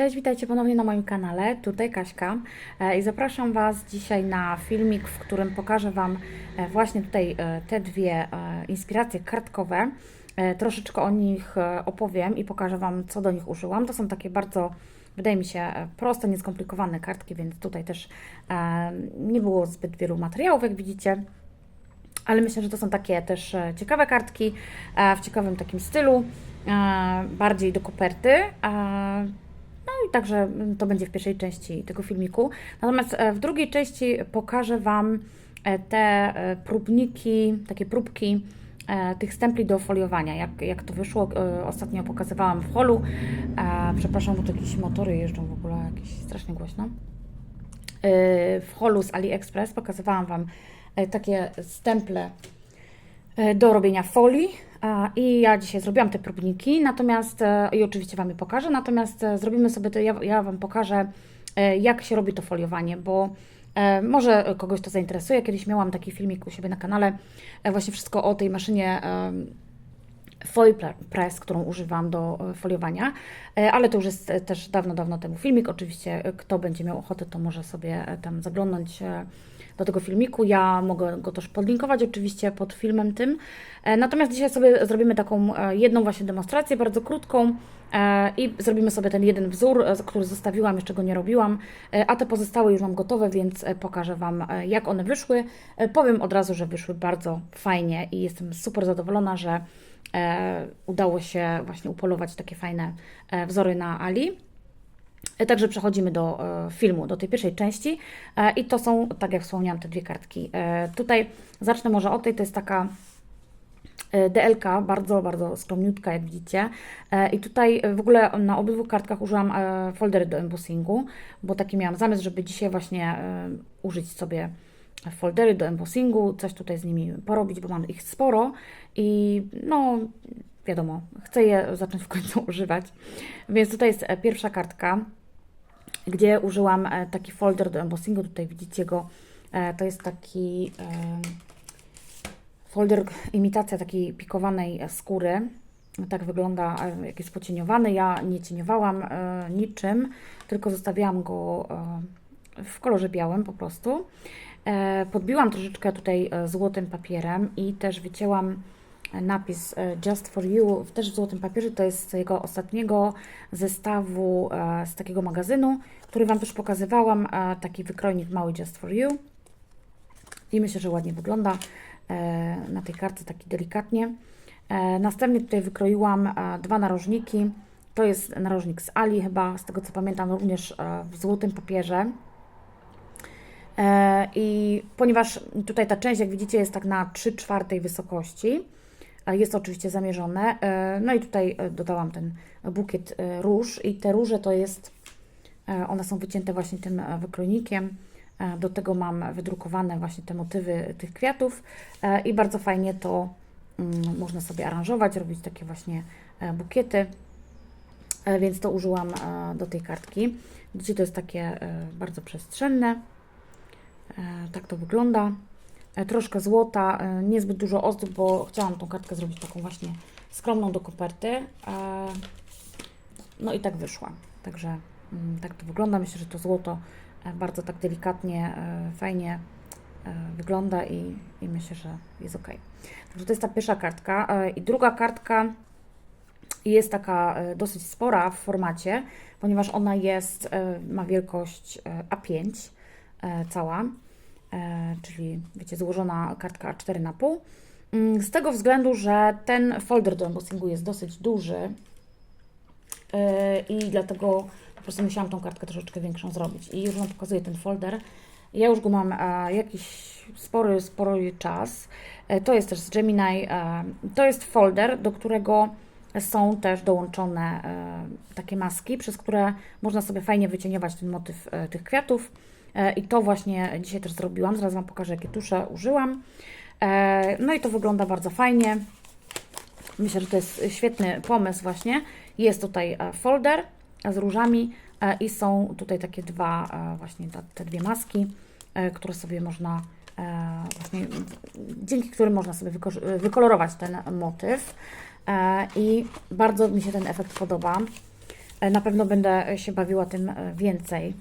Cześć, witajcie ponownie na moim kanale. Tutaj Kaśka e, i zapraszam Was dzisiaj na filmik, w którym pokażę Wam e, właśnie tutaj e, te dwie inspiracje kartkowe. Troszeczkę o nich opowiem i pokażę Wam, co do nich użyłam. To są takie bardzo, wydaje mi się, proste, nieskomplikowane kartki, więc tutaj też nie było zbyt wielu materiałów, jak widzicie. Ale myślę, że to są takie też ciekawe kartki w ciekawym takim stylu, bardziej do koperty. No i także mm, to będzie w pierwszej części tego filmiku. Natomiast e, w drugiej części pokażę Wam e, te e, próbniki, takie próbki tych stempli do foliowania, jak, jak to wyszło. Ostatnio pokazywałam w holu. Przepraszam, bo tu jakieś motory jeżdżą w ogóle, jakieś strasznie głośno w holu z AliExpress pokazywałam Wam takie stemple do robienia folii i ja dzisiaj zrobiłam te próbniki, natomiast e, i oczywiście Wam je pokażę, natomiast e, zrobimy sobie to, ja, ja Wam pokażę e, jak się robi to foliowanie, bo może kogoś to zainteresuje. Kiedyś miałam taki filmik u siebie na kanale, właśnie wszystko o tej maszynie foil pre- press, którą używam do foliowania, ale to już jest też dawno, dawno temu filmik. Oczywiście kto będzie miał ochotę, to może sobie tam zaglądnąć do tego filmiku. Ja mogę go też podlinkować oczywiście pod filmem tym. E, Natomiast dzisiaj sobie zrobimy taką e, jedną właśnie demonstrację, bardzo krótką e, i zrobimy sobie ten jeden wzór, który zostawiłam, jeszcze go nie robiłam, a te pozostałe już mam gotowe, więc pokażę Wam jak one wyszły. Powiem od razu, że wyszły bardzo fajnie i jestem super zadowolona, że udało się właśnie upolować takie fajne wzory na Ali. E, Także przechodzimy do e, filmu, do tej pierwszej części e, i to są, tak jak wspomniałam, te dwie kartki. Tutaj zacznę może od tej, to jest taka DLK, bardzo, bardzo skromniutka, jak widzicie. I tutaj w ogóle na obydwu kartkach użyłam foldery do embossingu, bo taki miałam zamysł, żeby dzisiaj właśnie użyć sobie foldery do embossingu, coś tutaj z nimi porobić, bo mam ich sporo i no wiadomo, chcę je zacząć w końcu używać. Więc tutaj jest e, pierwsza kartka, gdzie użyłam e, taki folder do embossingu, tutaj widzicie go, E, to jest taki folder, imitacja takiej pikowanej skóry. Tak wygląda, jak jest pocieniowany. Ja nie cieniowałam niczym, tylko zostawiałam go w kolorze białym po prostu. Podbiłam troszeczkę tutaj złotym papierem i też wycięłam napis e, Just for You też w złotym papierze. To jest z jego ostatniego zestawu e, z takiego magazynu, który Wam też pokazywałam. e, Taki wykrojnik mały Just for You. I myślę, że ładnie wygląda na tej kartce, taki delikatnie. Następnie tutaj wykroiłam dwa narożniki. To jest narożnik z Ali chyba, z tego co pamiętam, również w złotym papierze. I ponieważ tutaj ta część, jak widzicie, jest tak na 3 czwartej wysokości, jest to oczywiście zamierzone. e, No i tutaj e, dodałam ten bukiet e, róż i te róże to jest, e, one są wycięte właśnie tym e, wykrojnikiem. E, Do tego mam wydrukowane właśnie te motywy tych kwiatów e, i bardzo fajnie to mm, można sobie aranżować, robić takie właśnie e, bukiety. E, Więc to użyłam e, do tej kartki. Widzicie, to jest takie e, bardzo przestrzenne. E, Tak to wygląda. E, Troszkę złota, e, niezbyt dużo ozdób, bo chciałam tą kartkę zrobić taką właśnie skromną do koperty. E, No i tak wyszła. Także mm, tak to wygląda. Myślę, że to złoto bardzo tak delikatnie, fajnie wygląda i, i myślę, że jest ok. Także to jest ta pierwsza kartka. I druga kartka jest taka dosyć spora w formacie, ponieważ ona jest, ma wielkość e, A5 e, cała, czyli wiecie, złożona kartka A4 na pół. Mm, Z tego względu, że ten folder do embossingu jest dosyć duży e, i dlatego po prostu musiałam tą kartkę troszeczkę większą zrobić. I już Wam pokazuję ten folder. Ja już go mam e, jakiś spory, spory czas. E, to jest też z Gemini. E, to jest folder, do którego są też dołączone e, takie maski, przez które można sobie fajnie wycieniować ten motyw e, tych kwiatów. E, I to właśnie dzisiaj też zrobiłam. Zaraz Wam pokażę, jakie tusze użyłam. E, no i to wygląda bardzo fajnie. Myślę, że to jest świetny pomysł właśnie. Jest tutaj e, folder z różami i są tutaj takie dwa, właśnie te dwie maski, które sobie można właśnie, dzięki którym można sobie wyko- wykolorować ten motyw. I bardzo mi się ten efekt podoba. Na pewno będę się bawiła tym więcej.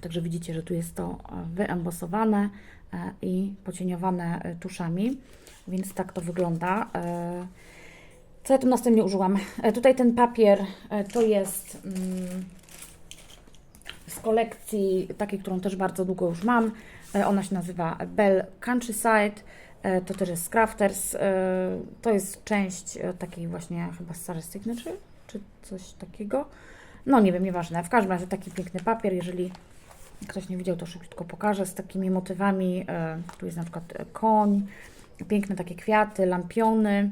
Także widzicie, że tu jest to e, wyembosowane e, i pocieniowane e, tuszami, więc tak to wygląda. Co ja tu następnie użyłam? Tutaj ten papier to jest mm, z kolekcji takiej, którą też bardzo długo już mam. Ona się nazywa Bell Countryside. To też jest Crafters. To jest część takiej właśnie chyba Sarah Signature, czy coś takiego. No nie wiem, nieważne. W każdym razie taki piękny papier, jeżeli ktoś nie widział, to szybciutko pokażę, z takimi motywami. e, Tu jest na przykład e, koń, piękne takie kwiaty, lampiony.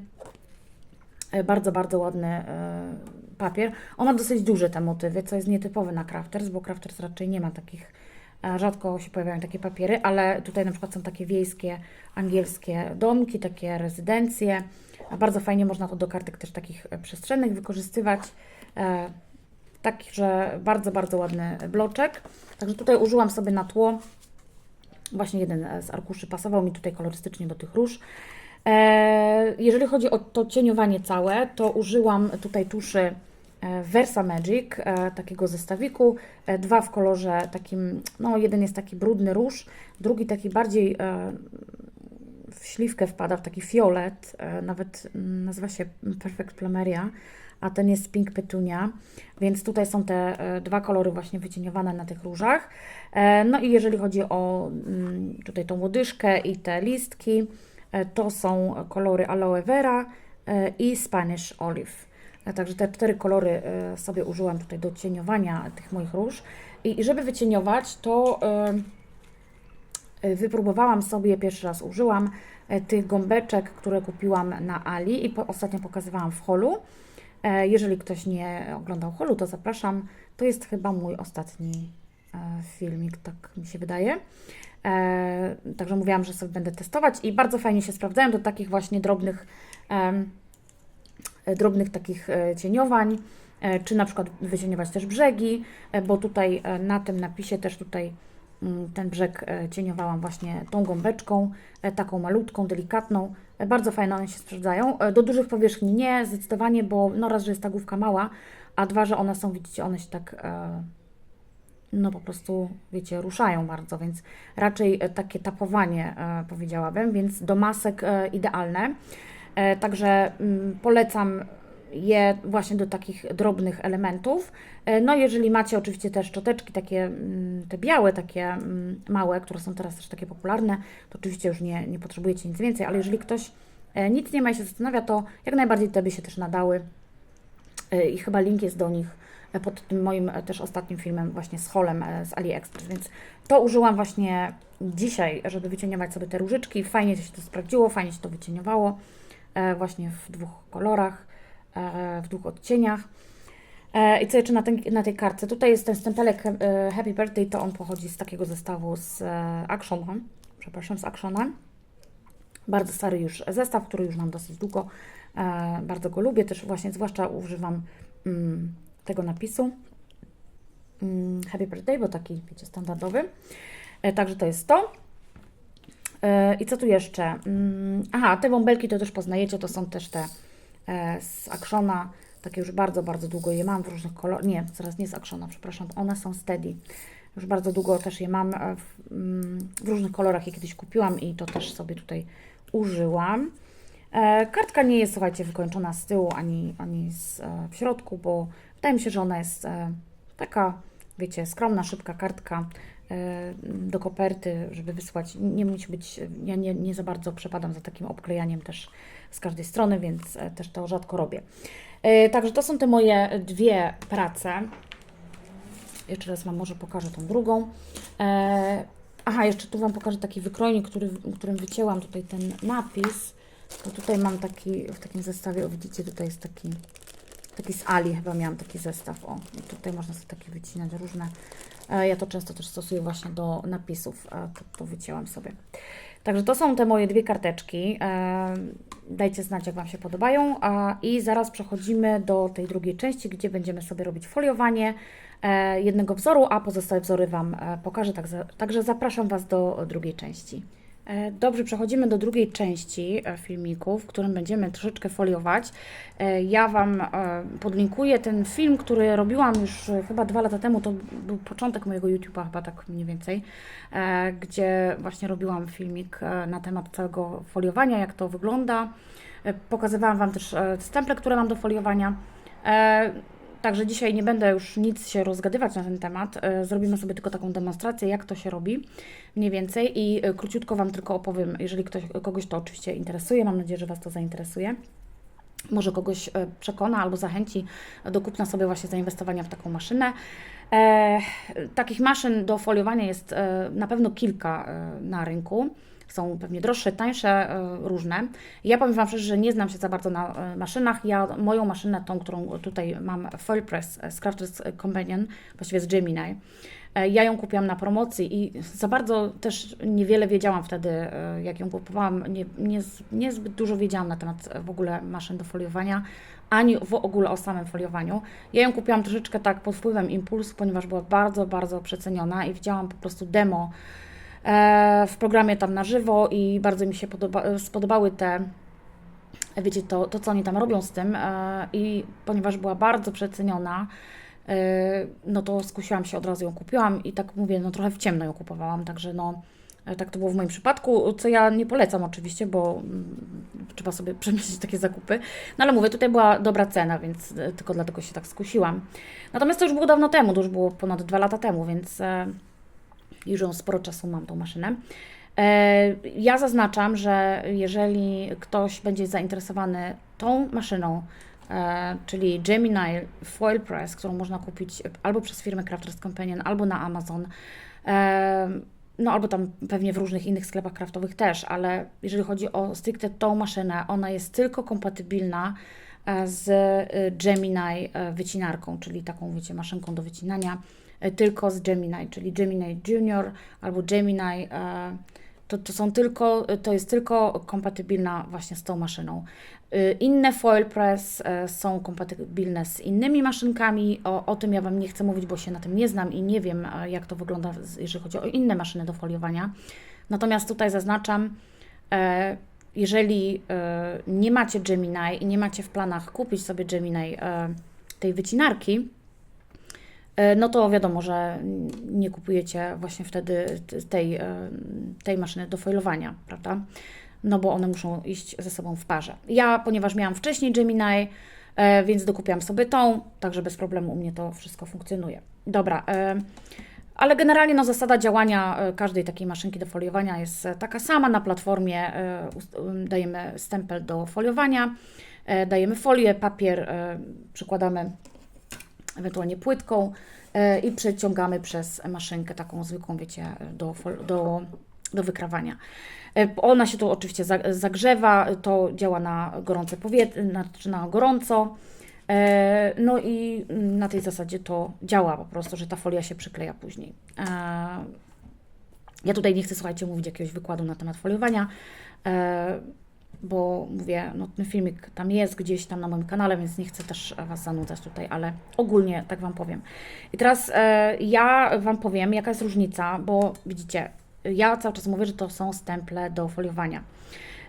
E, Bardzo, bardzo ładny papier. On ma dosyć duże te motywy, co jest nietypowe na Crafters, bo Crafters raczej nie ma takich, rzadko się pojawiają takie papiery, ale tutaj na przykład są takie wiejskie, angielskie domki, takie rezydencje. Bardzo fajnie można to do kartek też takich przestrzennych wykorzystywać. Także bardzo, bardzo ładny bloczek. Także tutaj użyłam sobie na tło. Właśnie jeden z arkuszy pasował mi tutaj kolorystycznie do tych róż. E, Jeżeli chodzi o to cieniowanie całe, to użyłam tutaj tuszy e, Versa Magic, e, takiego zestawiku. Dwa w kolorze takim, no jeden jest taki brudny róż, drugi taki bardziej w śliwkę wpada, w taki fiolet, nawet mm, nazywa się Perfect Plumeria, a ten jest Pink Petunia, więc tutaj są te e, dwa kolory właśnie wycieniowane na tych różach. E, No i jeżeli chodzi o mm, tutaj tą łodyżkę i te listki, e, to są kolory Aloe Vera i Spanish Olive. Także te cztery kolory sobie użyłam tutaj do cieniowania tych moich róż. I żeby wycieniować, to wypróbowałam sobie, pierwszy raz użyłam tych gąbeczek, które kupiłam na Ali i ostatnio pokazywałam w holu. E, Jeżeli ktoś nie oglądał holu, to zapraszam. To jest chyba mój ostatni e, filmik, tak mi się wydaje. E, Także mówiłam, że sobie będę testować i bardzo fajnie się sprawdzają do takich właśnie drobnych, drobnych takich cieniowań, czy na przykład wycieniować też brzegi, bo tutaj na tym napisie też tutaj ten brzeg e, cieniowałam właśnie tą gąbeczką, e, taką malutką, delikatną. E, Bardzo fajne one się sprawdzają. Do dużych powierzchni nie, zdecydowanie, bo no raz, że jest ta główka mała, a dwa, że one są, widzicie, one się tak no po prostu, wiecie, ruszają bardzo, więc raczej takie tapowanie powiedziałabym, więc do masek idealne. Także mm, polecam je właśnie do takich drobnych elementów. E, No jeżeli macie oczywiście te szczoteczki takie, mm, te białe, takie mm, małe, które są teraz też takie popularne, to oczywiście już nie, nie potrzebujecie nic więcej, ale jeżeli ktoś e, nic nie ma i się zastanawia, to jak najbardziej te by się też nadały E, i chyba link jest do nich pod tym moim też ostatnim filmem właśnie z holem z AliExpress, więc to użyłam właśnie dzisiaj, żeby wycieniować sobie te różyczki. Fajnie się to sprawdziło, fajnie się to wycieniowało właśnie w dwóch kolorach, w dwóch odcieniach. E, I co jeszcze na, ten, na tej kartce? Tutaj jest ten stempelek e, Happy Birthday, to on pochodzi z takiego zestawu z e, Actiona, przepraszam, z Actiona. Bardzo stary już zestaw, który już mam dosyć długo. E, bardzo go lubię, też właśnie zwłaszcza używam mm, tego napisu mm, Happy Birthday, bo taki, wiecie, standardowy. E, także to jest to. E, I co tu jeszcze? Mm, aha, te bąbelki to też poznajecie, to są też te e, z Actiona, takie już bardzo, bardzo długo je mam w różnych kolorach, nie, zaraz nie z Actiona, przepraszam, one są Steady. Już bardzo długo też je mam e, w, mm, w różnych kolorach, je kiedyś kupiłam i to też sobie tutaj użyłam. E, Kartka nie jest, słuchajcie, wykończona z tyłu ani, ani z, e, w środku, bo wydaje mi się, że ona jest e, taka, wiecie, skromna, szybka kartka e, do koperty, żeby wysłać. Nie musi być, ja nie, nie za bardzo przepadam za takim obklejaniem też z każdej strony, więc e, też to rzadko robię. E, Także to są te moje dwie prace. Jeszcze raz Wam może pokażę tą drugą. E, aha, jeszcze tu Wam pokażę taki wykrojnik, który, którym wycięłam tutaj ten napis. Bo tutaj mam taki, w takim zestawie, o widzicie, tutaj jest taki, taki z Ali, chyba miałam taki zestaw. O, tutaj można sobie takie wycinać różne. E, ja to często też stosuję właśnie do napisów, to, to wycięłam sobie. Także to są te moje dwie karteczki. E, dajcie znać, jak Wam się podobają. I zaraz przechodzimy do tej drugiej części, gdzie będziemy sobie robić foliowanie e, jednego wzoru, a pozostałe wzory Wam pokażę. Także zapraszam Was do drugiej części. E, Dobrze, przechodzimy do drugiej części e, filmiku, w którym będziemy troszeczkę foliować. E, Ja Wam podlinkuję ten film, który robiłam już chyba dwa lata temu, to był początek mojego YouTube'a chyba tak mniej więcej, gdzie właśnie robiłam filmik na temat całego foliowania, jak to wygląda. Pokazywałam Wam też stemple, które mam do foliowania. Także dzisiaj nie będę już nic się rozgadywać na ten temat. E, Zrobimy sobie tylko taką demonstrację, jak to się robi mniej więcej i e, króciutko Wam tylko opowiem, jeżeli ktoś, kogoś to oczywiście interesuje. Mam nadzieję, że Was to zainteresuje. Może kogoś e, przekona albo zachęci do kupna sobie właśnie zainwestowania w taką maszynę. E, takich maszyn do foliowania jest e, na pewno kilka e, na rynku. Są pewnie droższe, tańsze, e, różne. Ja powiem Wam szczerze, że nie znam się za bardzo na e, maszynach. Ja moją maszynę, tą, którą tutaj mam, Foil Press e, z Crafters Companion, właściwie z Gemini, e, ja ją kupiłam na promocji i za bardzo też niewiele wiedziałam wtedy, e, jak ją kupowałam. Nie, nie, niezbyt dużo wiedziałam na temat e, w ogóle maszyn do foliowania, ani w ogóle o samym foliowaniu. Ja ją kupiłam troszeczkę tak pod wpływem impulsu, ponieważ była bardzo, bardzo przeceniona i widziałam po prostu demo e, w programie tam na żywo i bardzo mi się podoba, spodobały te, wiecie, to, to co oni tam robią z tym e, i ponieważ była bardzo przeceniona, e, no to skusiłam się, od razu ją kupiłam i tak mówię, no trochę w ciemno ją kupowałam, także no e, tak to było w moim przypadku, co ja nie polecam oczywiście, bo mm, trzeba sobie przemyśleć takie zakupy. No ale mówię, tutaj była dobra cena, więc e, tylko dlatego się tak skusiłam. Natomiast to już było dawno temu, to już było ponad dwa lata temu, więc e, już ją sporo czasu mam tą maszynę. E, Ja zaznaczam, że jeżeli ktoś będzie zainteresowany tą maszyną, e, czyli Gemini Foil Press, którą można kupić albo przez firmę Crafters Companion, albo na Amazon, e, no albo tam pewnie w różnych innych sklepach craftowych też, ale jeżeli chodzi o stricte tą maszynę, ona jest tylko kompatybilna z Gemini wycinarką, czyli taką, wiecie, maszynką do wycinania, tylko z Gemini, czyli Gemini Junior albo Gemini, e, to, to są tylko, to jest tylko kompatybilna właśnie z tą maszyną. Inne foil press e, są kompatybilne z innymi maszynkami. O, o tym ja Wam nie chcę mówić, bo się na tym nie znam i nie wiem, e, jak to wygląda, jeżeli chodzi o inne maszyny do foliowania. Natomiast tutaj zaznaczam, e, jeżeli e, nie macie Gemini i nie macie w planach kupić sobie Gemini e, tej wycinarki, e, no to wiadomo, że nie kupujecie właśnie wtedy tej, e, tej maszyny do foilowania, prawda? No bo one muszą iść ze sobą w parze. Ja, ponieważ miałam wcześniej Gemini, e, więc dokupiłam sobie tą, także bez problemu u mnie to wszystko funkcjonuje. Dobra, e, ale generalnie no, zasada działania e, każdej takiej maszynki do foliowania jest e, taka sama. Na platformie e, dajemy stempel do foliowania, e, dajemy folię, papier, e, przykładamy ewentualnie płytką e, i przeciągamy przez maszynkę taką zwykłą, wiecie, do, do, do wykrawania. E, Ona się tu oczywiście za- zagrzewa, to działa na gorące powietrze, na, na gorąco. E, No i na tej zasadzie to działa po prostu, że ta folia się przykleja później. Ja tutaj nie chcę, słuchajcie, mówić jakiegoś wykładu na temat foliowania, bo mówię, no ten filmik tam jest gdzieś tam na moim kanale, więc nie chcę też Was zanudzać tutaj, ale ogólnie tak Wam powiem. I teraz e, ja Wam powiem, jaka jest różnica, bo widzicie, ja cały czas mówię, że to są stemple do foliowania.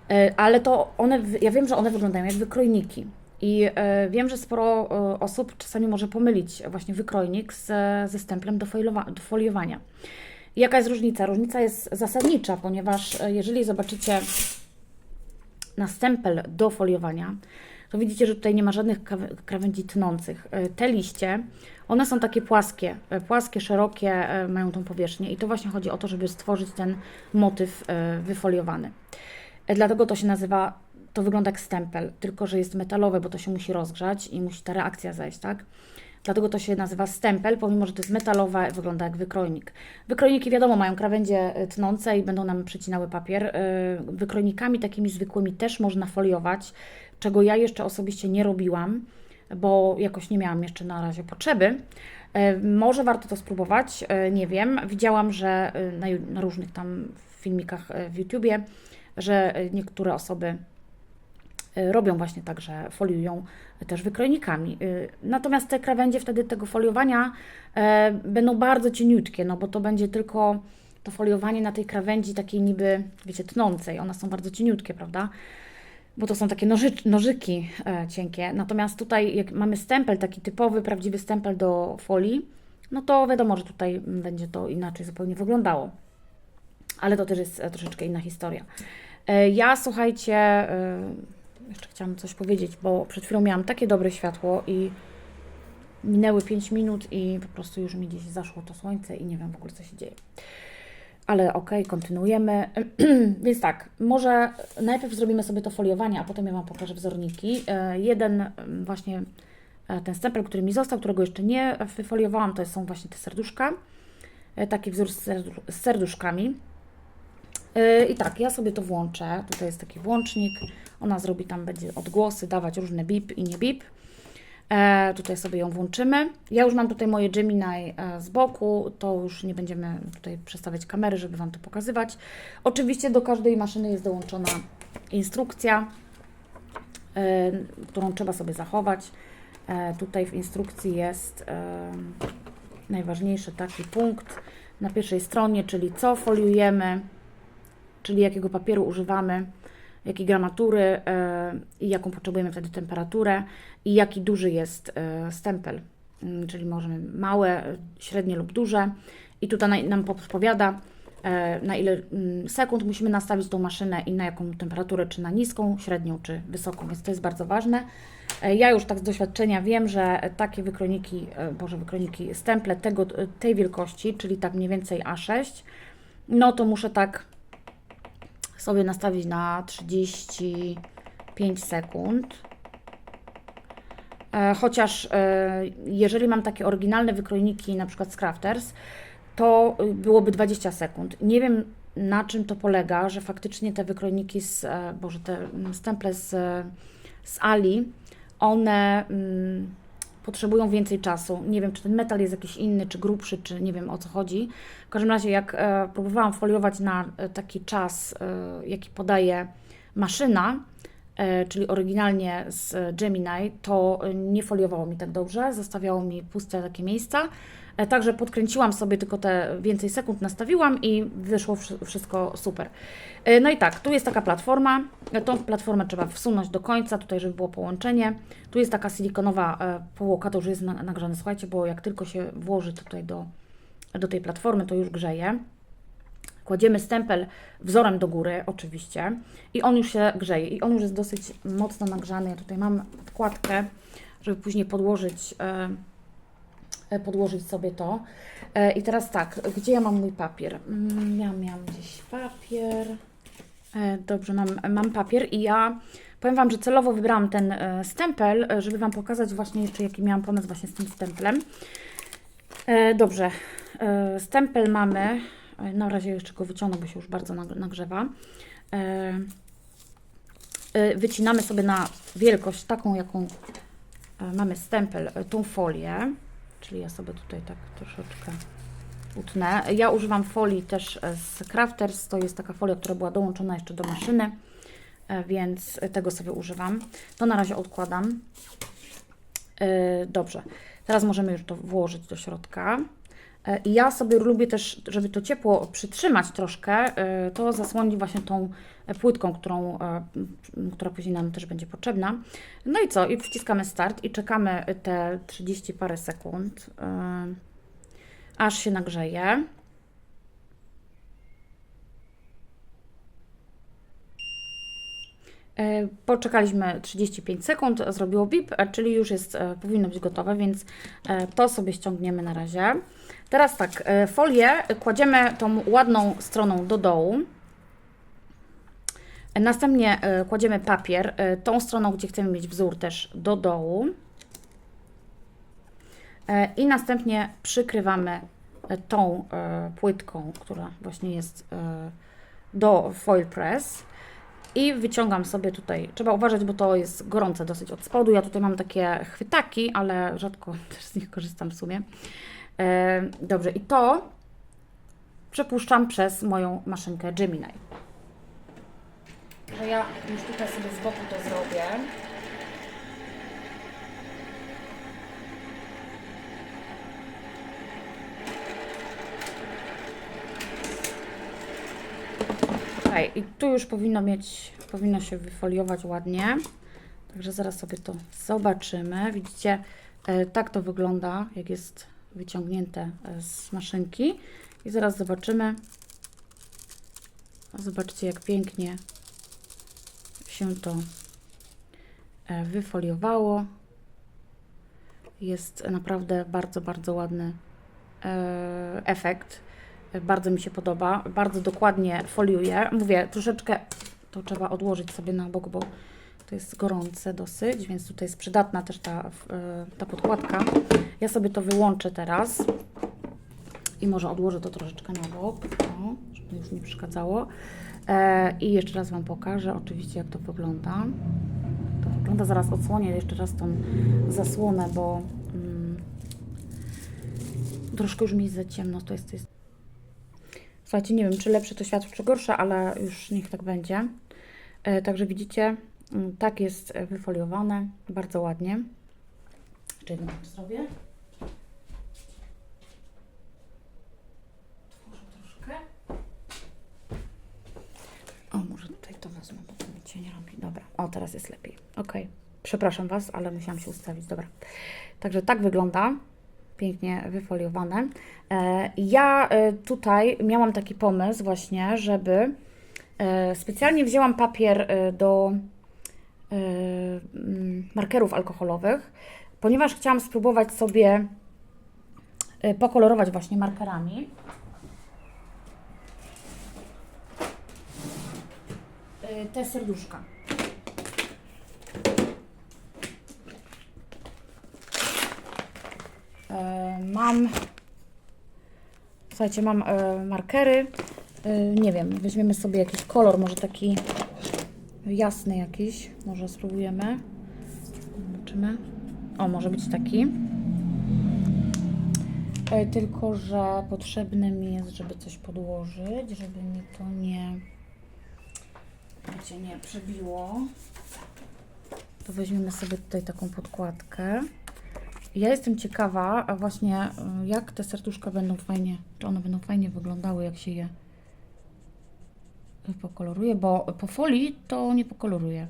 E, Ale to one, ja wiem, że one wyglądają jak wykrojniki. I e, wiem, że sporo e, osób czasami może pomylić właśnie wykrojnik z, ze stemplem do, do foliowania. Jaka jest różnica? Różnica jest zasadnicza, ponieważ e, jeżeli zobaczycie na stempel do foliowania, to widzicie, że tutaj nie ma żadnych krawędzi tnących. E, Te liście, one są takie płaskie, e, płaskie, szerokie, e, mają tą powierzchnię i to właśnie chodzi o to, żeby stworzyć ten motyw wyfoliowany. Dlatego to się nazywa, to wygląda jak stempel, tylko że jest metalowe, bo to się musi rozgrzać i musi ta reakcja zajść, tak? Dlatego to się nazywa stempel, pomimo że to jest metalowe, wygląda jak wykrojnik. Wykrojniki, wiadomo, mają krawędzie e, tnące i będą nam przecinały papier. E, Wykrojnikami takimi zwykłymi też można foliować, czego ja jeszcze osobiście nie robiłam, bo jakoś nie miałam jeszcze na razie potrzeby. E, Może warto to spróbować, nie wiem. Widziałam, że na, różnych tam filmikach w YouTubie, że niektóre osoby robią właśnie tak, że foliują też wykrojnikami. Y, Natomiast te krawędzie wtedy tego foliowania e, będą bardzo cieniutkie, no bo to będzie tylko to foliowanie na tej krawędzi takiej niby, wiecie, tnącej. One są bardzo cieniutkie, prawda? Bo to są takie noży, nożyki e, cienkie. Natomiast tutaj, jak mamy stempel, taki typowy, prawdziwy stempel do folii, no to wiadomo, że tutaj będzie to inaczej zupełnie wyglądało. Ale to też jest e, troszeczkę inna historia. Ja, słuchajcie, jeszcze chciałam coś powiedzieć, bo przed chwilą miałam takie dobre światło i minęły 5 minut i po prostu już mi gdzieś zaszło to słońce i nie wiem w ogóle, co się dzieje. Ale okej, kontynuujemy. Więc tak, może najpierw zrobimy sobie to foliowanie, a potem ja Wam pokażę wzorniki. E, Jeden mm, właśnie e, ten stempel, który mi został, którego jeszcze nie wyfoliowałam, to są właśnie te serduszka. E, Taki wzór z serduszkami. I tak, ja sobie to włączę. Tutaj jest taki włącznik. Ona zrobi tam, będzie odgłosy, dawać różne bip i nie bip. E, tutaj sobie ją włączymy. Ja już mam tutaj moje Gemini e, z boku, to już nie będziemy tutaj przestawiać kamery, żeby Wam to pokazywać. Oczywiście do każdej maszyny jest dołączona instrukcja, e, którą trzeba sobie zachować. E, tutaj w instrukcji jest e, najważniejszy taki punkt na pierwszej stronie, czyli co foliujemy, czyli jakiego papieru używamy, jakiej gramatury e, i jaką potrzebujemy wtedy temperaturę i jaki duży jest e, stempel, Mm, czyli możemy małe, średnie lub duże. I tutaj na- nam podpowiada, e, na ile mm, sekund musimy nastawić tą maszynę i na jaką temperaturę, czy na niską, średnią, czy wysoką, więc to jest bardzo ważne. Ja już tak z doświadczenia wiem, że takie wykrojniki, e, boże wykrojniki, stemple tego, tej wielkości, czyli tak mniej więcej A6, no to muszę tak sobie nastawić na 35 sekund. E, Chociaż e, jeżeli mam takie oryginalne wykrojniki, na przykład z Crafters, to y, byłoby 20 sekund. Nie wiem na czym to polega, że faktycznie te wykrojniki z, e, boże, te mm, stemple z, z Ali, one mm, potrzebują więcej czasu. Nie wiem, czy ten metal jest jakiś inny, czy grubszy, czy nie wiem o co chodzi. W każdym razie, jak e, próbowałam foliować na e, taki czas, e, jaki podaje maszyna, e, czyli oryginalnie z Gemini, to e, nie foliowało mi tak dobrze, zostawiało mi puste takie miejsca. E, Także podkręciłam sobie tylko te więcej sekund, nastawiłam i wyszło wszy- wszystko super. E, No i tak, tu jest taka platforma. E, Tą platformę trzeba wsunąć do końca, tutaj, żeby było połączenie. Tu jest taka silikonowa powłoka, to już jest na- nagrzane. Słuchajcie, bo jak tylko się włoży tutaj do, do tej platformy, to już grzeje. Kładziemy stempel wzorem do góry, oczywiście, i on już się grzeje. I on już jest dosyć mocno nagrzany. Ja tutaj mam wkładkę, żeby później podłożyć, e, podłożyć sobie to. E, I teraz tak, gdzie ja mam mój papier? Mm, Ja miałam gdzieś papier. E, Dobrze, mam, mam papier i ja powiem Wam, że celowo wybrałam ten e, stempel, e, żeby Wam pokazać właśnie jeszcze, jaki miałam pomysł właśnie z tym stemplem. E, Dobrze, e, stempel mamy. E, Na razie jeszcze go wyciągnę, bo się już bardzo nag- nagrzewa. E, e, Wycinamy sobie na wielkość taką, jaką e, mamy stempel, e, tą folię. Czyli ja sobie tutaj tak troszeczkę utnę. Ja używam folii też e, z Crafters. To jest taka folia, która była dołączona jeszcze do maszyny, e, więc tego sobie używam. To na razie odkładam. E, Dobrze. Teraz możemy już to włożyć do środka. E, I ja sobie lubię też, żeby to ciepło przytrzymać troszkę, e, to zasłonić właśnie tą płytką, którą, e, która później nam też będzie potrzebna. No i co? I wciskamy start i czekamy te 30 parę sekund, aż się nagrzeje. Poczekaliśmy 35 sekund, zrobiło bip, czyli już jest, powinno być gotowe, więc to sobie ściągniemy na razie. Teraz tak, e, folię kładziemy tą ładną stroną do dołu. Następnie e, kładziemy papier e, tą stroną, gdzie chcemy mieć wzór też do dołu. I następnie przykrywamy tą płytką, która właśnie jest do foil press. I wyciągam sobie tutaj, trzeba uważać, bo to jest gorące dosyć od spodu. Ja tutaj mam takie chwytaki, ale rzadko też z nich korzystam w sumie. E, dobrze, i to przepuszczam przez moją maszynkę Gemini. Że ja już tutaj sobie z boku to zrobię. i tu już powinno mieć, powinno się wyfoliować ładnie. Także zaraz sobie to zobaczymy. Widzicie, e, tak to wygląda, jak jest wyciągnięte e, z maszynki. I zaraz zobaczymy. Zobaczcie, jak pięknie się to e, wyfoliowało. Jest naprawdę bardzo, bardzo ładny e, efekt. Bardzo mi się podoba. Bardzo dokładnie foliuję. Mówię, troszeczkę to trzeba odłożyć sobie na bok, bo to jest gorące dosyć, więc tutaj jest przydatna też ta, e, ta podkładka. Ja sobie to wyłączę teraz i może odłożę to troszeczkę na bok, o, żeby już nie przeszkadzało. E, I jeszcze raz Wam pokażę oczywiście, jak to wygląda. To wygląda, zaraz odsłonię jeszcze raz tą zasłonę, bo mm, troszkę już mi jest za ciemno. To jest, to jest... Słuchajcie, nie wiem, czy lepsze to światło, czy gorsze, ale już niech tak będzie. E, także widzicie, tak jest e, wyfoliowane, bardzo ładnie. Jeszcze jedną zrobię. Otworzę troszkę. O, może tutaj to wezmę, bo to mi cień robi. Dobra, o, teraz jest lepiej. Ok, przepraszam Was, ale musiałam się ustawić. Dobra, także tak wygląda. Pięknie wyfoliowane. E, ja e, tutaj miałam taki pomysł właśnie, żeby specjalnie wzięłam papier do mm, markerów alkoholowych, ponieważ chciałam spróbować sobie e, pokolorować właśnie markerami. E, te serduszka. Mam, słuchajcie, mam markery. Nie wiem, weźmiemy sobie jakiś kolor, może taki jasny jakiś. Może spróbujemy. Zobaczymy. O, może być taki. E, Tylko, że potrzebne mi jest, żeby coś podłożyć, żeby mi to nie, wiecie, nie przebiło. To weźmiemy sobie tutaj taką podkładkę. Ja jestem ciekawa, a właśnie y, jak te serduszka będą fajnie, czy one będą fajnie wyglądały, jak się je pokoloruje, bo po folii to nie pokoloruje.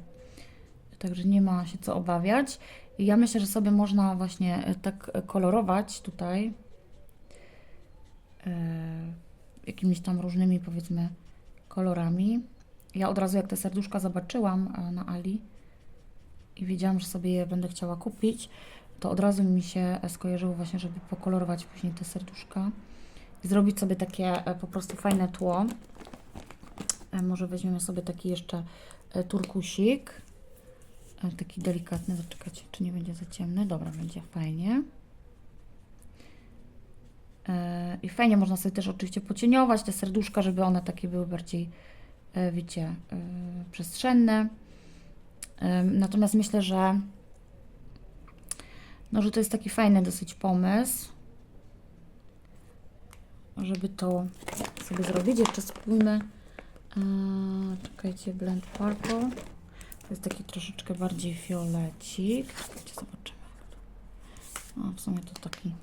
Także nie ma się co obawiać. Ja myślę, że sobie można właśnie y, tak y, kolorować tutaj y, jakimiś tam różnymi powiedzmy kolorami. Ja od razu jak te serduszka zobaczyłam na Ali i wiedziałam, że sobie je będę chciała kupić, to od razu mi się e, skojarzyło właśnie, żeby pokolorować później te serduszka i zrobić sobie takie e, po prostu fajne tło. E, Może weźmiemy sobie taki jeszcze e, turkusik. E, Taki delikatny, zaczekajcie, czy nie będzie za ciemny. Dobra, będzie fajnie. I fajnie można sobie też oczywiście pocieniować te serduszka, żeby one takie były bardziej, wiecie, przestrzenne. Natomiast myślę, że no, że to jest taki fajny dosyć pomysł, żeby to sobie zrobić. Jeszcze spróbujmy. Czekajcie, blend purple. To jest taki troszeczkę bardziej fiolecik. Czekajcie, zobaczymy. O, w sumie to taki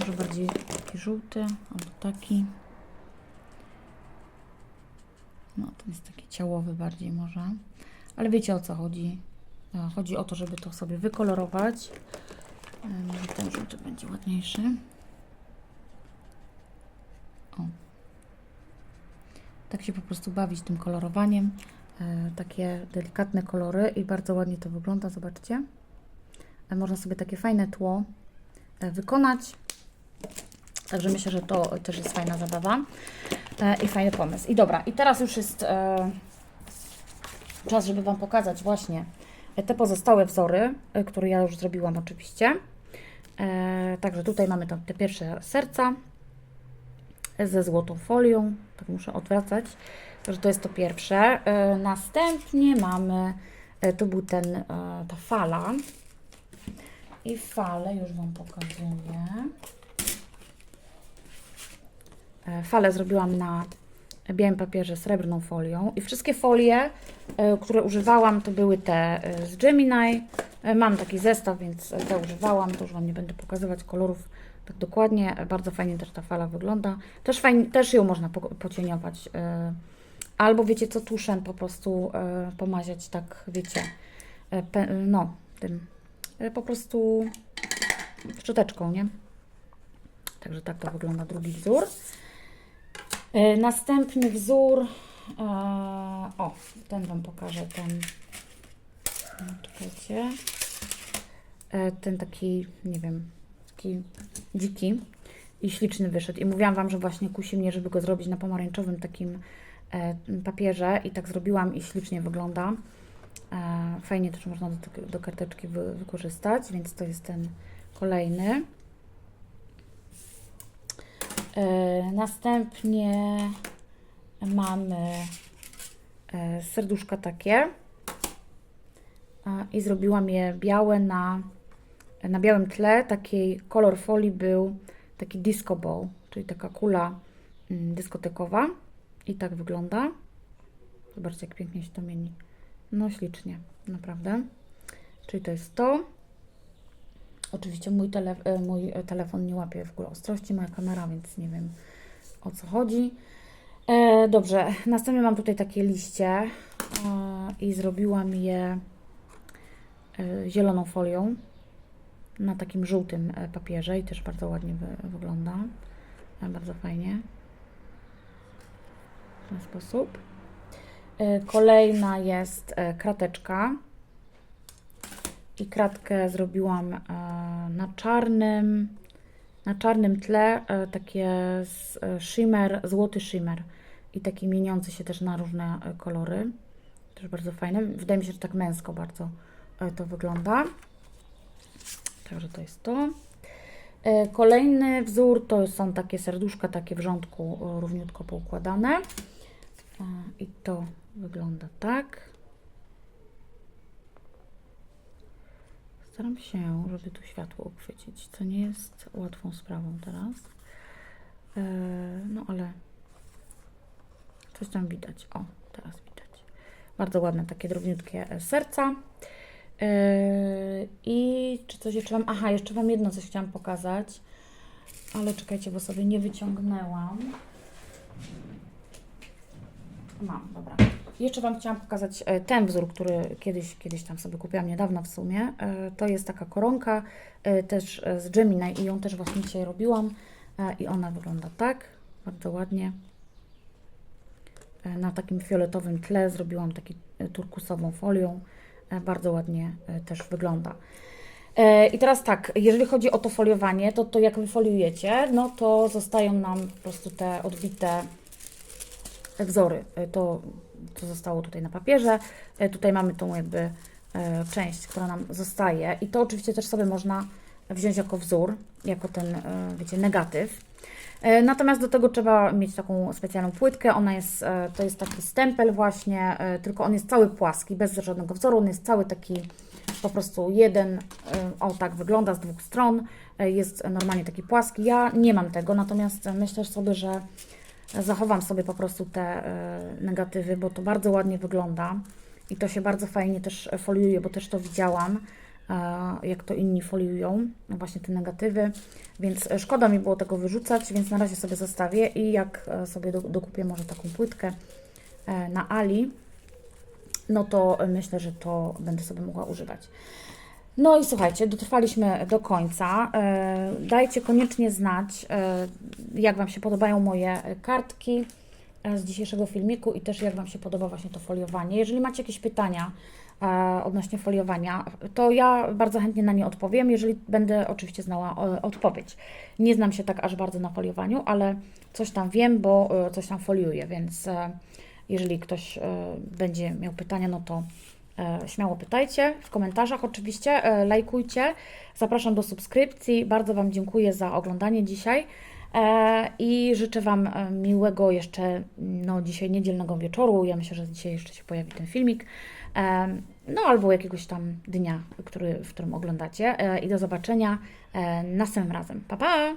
może bardziej taki żółty, albo taki. No, ten jest taki ciałowy bardziej może. Ale wiecie o co chodzi. Chodzi o to, żeby to sobie wykolorować. E, Może ten żółty będzie ładniejszy. O. Tak się po prostu bawić tym kolorowaniem. E, Takie delikatne kolory i bardzo ładnie to wygląda, zobaczcie. E, Można sobie takie fajne tło e, wykonać. Także myślę, że to też jest fajna zabawa i fajny pomysł. I dobra, i teraz już jest czas, żeby Wam pokazać właśnie te pozostałe wzory, które ja już zrobiłam oczywiście. Także tutaj mamy tam te pierwsze serca ze złotą folią, tak muszę odwracać, także to jest to pierwsze. E, następnie mamy, e, to był ten, e, ta fala i falę już Wam pokazuję. Falę zrobiłam na białym papierze srebrną folią i wszystkie folie, które używałam, to były te z Gemini. Mam taki zestaw, więc te używałam. To już Wam nie będę pokazywać kolorów tak dokładnie. Bardzo fajnie też ta fala wygląda. Też, fajnie, też ją można po, pocieniować e, Albo wiecie co, tuszem po prostu e, pomaziać tak, wiecie, pe, no, tym, po prostu szczoteczką, nie? Także tak to wygląda drugi wzór. Następny wzór, o, ten Wam pokażę, ten, no, czekajcie, ten taki, nie wiem, taki dziki i śliczny wyszedł. I mówiłam Wam, że właśnie kusi mnie, żeby go zrobić na pomarańczowym takim e, papierze i tak zrobiłam i ślicznie wygląda. E, fajnie też można do, do karteczki wy, wykorzystać, więc to jest ten kolejny. E, następnie mamy serduszka takie i zrobiłam je białe na, na białym tle. Takiej kolor folii był taki disco ball, czyli taka kula mm, dyskotekowa i tak wygląda. Zobaczcie, jak pięknie się to mieni. No ślicznie, naprawdę. Czyli to jest to. Oczywiście mój, tele, e, mój e, telefon nie łapie w ogóle ostrości, moja kamera, więc nie wiem o co chodzi. E, dobrze, następnie mam tutaj takie liście e, i zrobiłam je e, zieloną folią na takim żółtym e, papierze i też bardzo ładnie wy, wygląda. E, bardzo fajnie. W ten sposób. E, Kolejna jest krateczka. I kratkę zrobiłam na czarnym, na czarnym tle, takie shimmer, złoty shimmer i taki mieniący się też na różne kolory. Też bardzo fajne. Wydaje mi się, że tak męsko bardzo to wygląda. Także to jest to. E, Kolejny wzór to są takie serduszka, takie w rządku e, równiutko poukładane. E, I to wygląda tak. Staram się, żeby tu światło uchwycić, co nie jest łatwą sprawą teraz. No ale coś tam widać. O, teraz widać. Bardzo ładne, takie drobniutkie serca. E, I czy coś jeszcze Wam... Aha, jeszcze Wam jedno coś chciałam pokazać. Ale czekajcie, bo sobie nie wyciągnęłam. Mam, dobra. Jeszcze Wam chciałam pokazać e, ten wzór, który kiedyś, kiedyś tam sobie kupiłam niedawno w sumie. E, To jest taka koronka e, też z Gemini i ją też właśnie dzisiaj robiłam. I ona wygląda tak, bardzo ładnie. Na takim fioletowym tle zrobiłam taki turkusową folią. E, Bardzo ładnie e, też wygląda. E, I teraz tak, jeżeli chodzi o to foliowanie, to, to jak wyfoliujecie, no to zostają nam po prostu te odbite wzory. To, co zostało tutaj na papierze. Tutaj mamy tą jakby część, która nam zostaje. I to oczywiście też sobie można wziąć jako wzór, jako ten, wiecie, negatyw. E, Natomiast do tego trzeba mieć taką specjalną płytkę. Ona jest, e, to jest taki stempel właśnie, e, tylko on jest cały płaski, bez żadnego wzoru. On jest cały taki po prostu jeden, o tak wygląda z dwóch stron. Jest normalnie taki płaski. Ja nie mam tego, natomiast myślę sobie, że zachowam sobie po prostu te negatywy, bo to bardzo ładnie wygląda i to się bardzo fajnie też foliuje, bo też to widziałam, jak to inni foliują, właśnie te negatywy, więc e, szkoda mi było tego wyrzucać, więc na razie sobie zostawię i jak e, sobie do, dokupię może taką płytkę e, na Ali, no to myślę, że to będę sobie mogła używać. No i słuchajcie, dotrwaliśmy do końca. Dajcie koniecznie znać, jak Wam się podobają moje kartki z dzisiejszego filmiku i też jak Wam się podoba właśnie to foliowanie. Jeżeli macie jakieś pytania odnośnie foliowania, to ja bardzo chętnie na nie odpowiem, jeżeli będę oczywiście znała e, odpowiedź. Nie znam się tak aż bardzo na foliowaniu, ale coś tam wiem, bo e, coś tam foliuję, więc e, jeżeli ktoś e, będzie miał pytania, no to E, Śmiało pytajcie w komentarzach, oczywiście, e, lajkujcie. Zapraszam do subskrypcji. Bardzo Wam dziękuję za oglądanie dzisiaj e, i życzę Wam e, miłego jeszcze, no dzisiaj niedzielnego wieczoru. Ja myślę, że dzisiaj jeszcze się pojawi ten filmik. No albo jakiegoś tam dnia, który, w którym oglądacie. E, I do zobaczenia e, następnym razem. Pa, pa!